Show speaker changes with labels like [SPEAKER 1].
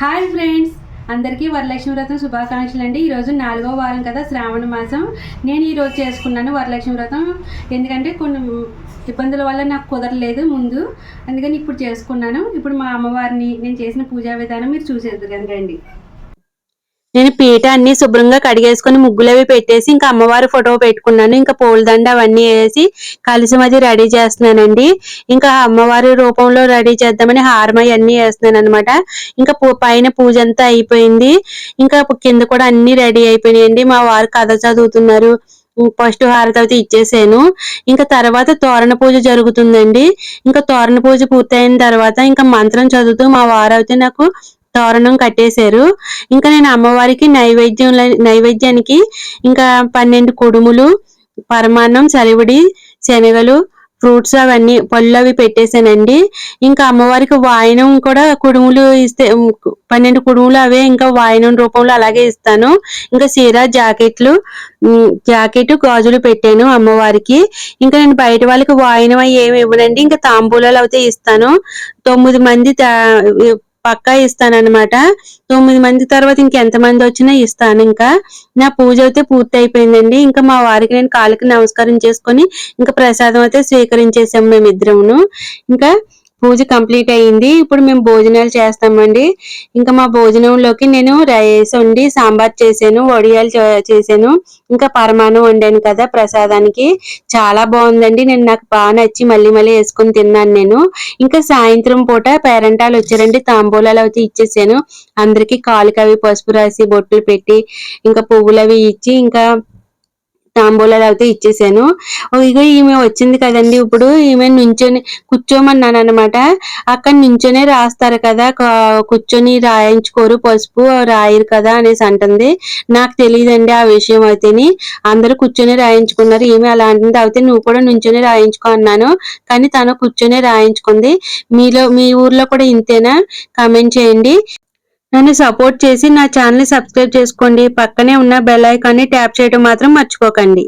[SPEAKER 1] Hi friends. అందరికీ వరలక్ష్మి వ్రతం శుభాకాంక్షలు అండి. ఈరోజు నాలుగో వారం కదా శ్రావణ మాసం. నేను ఈరోజు చేసుకున్నాను వరలక్ష్మి వ్రతం. ఎందుకంటే కొన్ని ఇబ్బందుల వల్ల నాకు కుదరలేదు ముందు. అందుకని ఇప్పుడు చేసుకున్నాను. ఇప్పుడు మా అమ్మవారిని నేను చేసిన పూజా విధానం మీరు చూసేది రండి
[SPEAKER 2] నేను పీట అన్ని శుభ్రంగా కడిగేసుకుని ముగ్గులు అవి పెట్టేసి ఇంకా అమ్మవారి ఫోటో పెట్టుకున్నాను. ఇంకా పూలదండ అవన్నీ వేసి కలిసి మధ్య రెడీ చేస్తున్నానండి. ఇంకా అమ్మవారి రూపంలో రెడీ చేద్దామని హారం అవన్నీ వేస్తున్నాను అనమాట ఇంకా పూ- పైన పూజ అంతా అయిపోయింది. ఇంకా కింద కూడా అన్ని రెడీ అయిపోయినాయండి. మా వారు కథ చదువుతున్నారు. ఫస్ట్ హారతి అయితే ఇచ్చేసాను. ఇంకా తర్వాత తోరణ పూజ జరుగుతుందండి. ఇంకా తోరణ పూజ పూర్తయిన తర్వాత ఇంకా మంత్రం చదువుతూ మా వారు అయితే నాకు తోరణం కట్టేశారు. ఇంకా నేను అమ్మవారికి నైవేద్యం నైవేద్యానికి ఇంకా పన్నెండు కుడుములు పరమాన్నం చలివిడి శనగలు ఫ్రూట్స్ అవన్నీ పళ్ళు అవి పెట్టేశానండి. ఇంకా అమ్మవారికి వాయనం కూడా కుడుములు ఇస్తే పన్నెండు కుడుములు అవే ఇంకా వాయనం రూపంలో అలాగే ఇస్తాను. ఇంకా సీర జాకెట్లు జాకెట్ గాజులు పెట్టాను అమ్మవారికి. ఇంకా నేను బయట వాళ్ళకి వాయనం అవి ఏమి ఇవ్వనండి. ఇంకా తాంబూలాలు అయితే ఇస్తాను. తొమ్మిది మంది తా- పక్కా ఇస్తానన్నమాట. తొమ్మిది మంది తర్వాత ఇంకెంత మంది వచ్చినా ఇస్తాను ఇంకా. నా పూజ అయితే పూర్తి అయిపోయిందండి ఇంకా మా వారికి నేను కాళ్ళకి నమస్కారం చేసుకొని ఇంకా ప్రసాదం అయితే స్వీకరించేసాం మేమిద్దరమును. ఇంకా పూజ కంప్లీట్ అయ్యింది. ఇప్పుడు మేము భోజనాలు చేస్తామండి. ఇంకా మా భోజనంలోకి నేను రైస్ వండి సాంబార్ చేశాను వడియాలు చే- చేశాను. ఇంకా పరమాణం వండాను కదా ప్రసాదానికి. చాలా బాగుందండి. నేను నాకు బాగా నచ్చి మళ్ళీ మళ్ళీ వేసుకొని తిన్నాను నేను. ఇంకా సాయంత్రం పూట పేరెంటాలు వచ్చారండి. తాంబూలాలు అయితే ఇచ్చేసాను. అందరికి కాలుకి అవి పసుపు రాసి బొట్లు పెట్టి ఇంకా పువ్వులు అవి ఇచ్చి ఇంకా తాంబూలాలు అయితే ఇచ్చేసాను. ఇగో ఈమె వచ్చింది కదండి. ఇప్పుడు ఈమె నుంచొని కూర్చోమన్నాను అనమాట అక్కడ నుంచొనే రాస్తారు కదా. కూర్చొని రాయించుకోరు పసుపు రాయరు కదా అనేసి అంటుంది. నాకు తెలియదండి ఆ విషయం అయితేని. అందరూ కూర్చొని రాయించుకున్నారు. ఈమె అలా అంటుంది. అయితే నువ్వు కూడా నుంచొని రాయించుకో అన్నాను. కానీ తను కూర్చొని రాయించుకుంది. మీలో మీ ఊర్లో కూడా ఇంతేనా? కామెంట్ చేయండి. నన్ను సపోర్ట్ చేసి నా ఛానల్ సబ్స్క్రైబ్ చేసుకోండి. పక్కనే ఉన్న బెల్ ఐకాన్ని ట్యాప్ చేయడం మాత్రం మర్చిపోకండి.